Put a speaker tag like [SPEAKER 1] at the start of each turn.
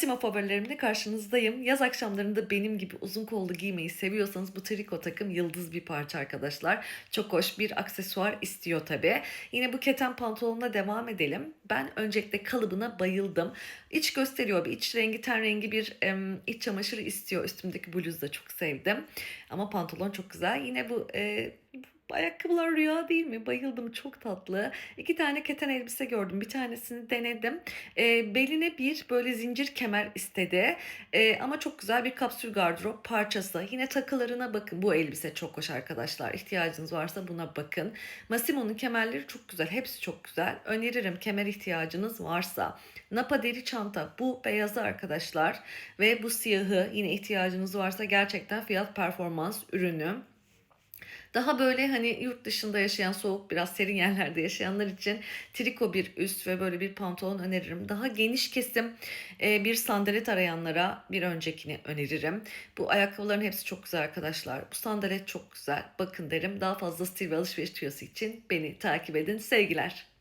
[SPEAKER 1] Sima favorilerimle karşınızdayım. Yaz akşamlarında benim gibi uzun kollu giymeyi seviyorsanız bu triko takım yıldız bir parça arkadaşlar. Çok hoş bir aksesuar istiyor tabi. Yine bu keten pantolonla devam edelim. Ben öncelikle kalıbına bayıldım. İç gösteriyor bir iç rengi ten rengi bir em, iç çamaşırı istiyor. Üstümdeki bluzu da çok sevdim. Ama pantolon çok güzel. Yine bu e, bu ayakkabılar rüya değil mi? Bayıldım çok tatlı. İki tane keten elbise gördüm. Bir tanesini denedim. E, beline bir böyle zincir kemer istedi. E, ama çok güzel bir kapsül gardırop parçası. Yine takılarına bakın. Bu elbise çok hoş arkadaşlar. İhtiyacınız varsa buna bakın. Massimo'nun kemerleri çok güzel. Hepsi çok güzel. Öneririm kemer ihtiyacınız varsa. Napa deri çanta. Bu beyazı arkadaşlar. Ve bu siyahı yine ihtiyacınız varsa gerçekten fiyat performans ürünü. Daha böyle hani yurt dışında yaşayan soğuk biraz serin yerlerde yaşayanlar için triko bir üst ve böyle bir pantolon öneririm. Daha geniş kesim e, bir sandalet arayanlara bir öncekini öneririm. Bu ayakkabıların hepsi çok güzel arkadaşlar. Bu sandalet çok güzel. Bakın derim. Daha fazla stil ve alışveriş tüyosu için beni takip edin. Sevgiler.